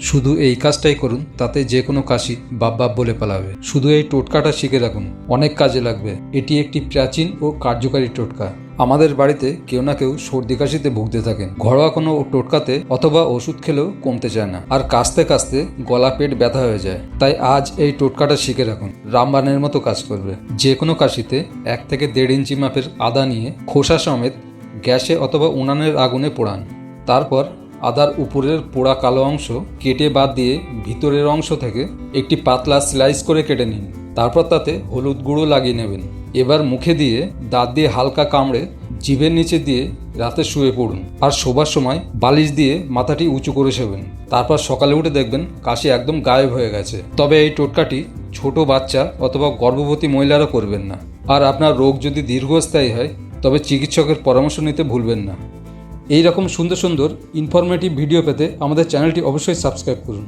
শুধু এই কাজটাই করুন, তাতে যে কোনো কাশি বাপ বাপ বলে পালাবে। শুধু এই টোটকাটা শিখে রাখুন, অনেক কাজে লাগবে। এটি একটি প্রাচীন ও কার্যকারী টোটকা। আমাদের বাড়িতে কেউ না কেউ সর্দি কাশিতে ভুগতে থাকেন। ঘরোয়া কোনো টোটকাতে অথবা ওষুধ খেলেও কমতে চায় না। আর কাশতে কাশতে গলা পেট ব্যথা হয়ে যায়। তাই আজ এই টোটকাটা শিখে রাখুন। রামবানের মতো কাজ করবে। যে কোনো কাশিতে এক থেকে দেড় ইঞ্চি মাপের আদা নিয়ে খোসা সমেত গ্যাসে অথবা উনানের আগুনে পোড়ান। তারপর আদার উপরের পোড়া কালো অংশ কেটে বাদ দিয়ে ভিতরের অংশ থেকে একটি পাতলা স্লাইস করে কেটে নিন। তারপর তাতে হলুদ গুঁড়ো লাগিয়ে নেবেন। এবার মুখে দিয়ে দাঁত দিয়ে হালকা কামড়ে জিভের নিচে দিয়ে রাতে শুয়ে পড়ুন আর শোবার সময় বালিশ দিয়ে মাথাটি উঁচু করে শোবেন। তারপর সকালে উঠে দেখবেন কাশি একদম গায়েব হয়ে গেছে। তবে এই টোটকাটি ছোট বাচ্চা অথবা গর্ভবতী মহিলারা করবেন না। আর আপনার রোগ যদি দীর্ঘস্থায়ী হয়, তবে চিকিৎসকের পরামর্শ নিতে ভুলবেন না। এই রকম সুন্দর সুন্দর ইনফরমেটিভ ভিডিও পেতে আমাদের চ্যানেলটি অবশ্যই সাবস্ক্রাইব করুন।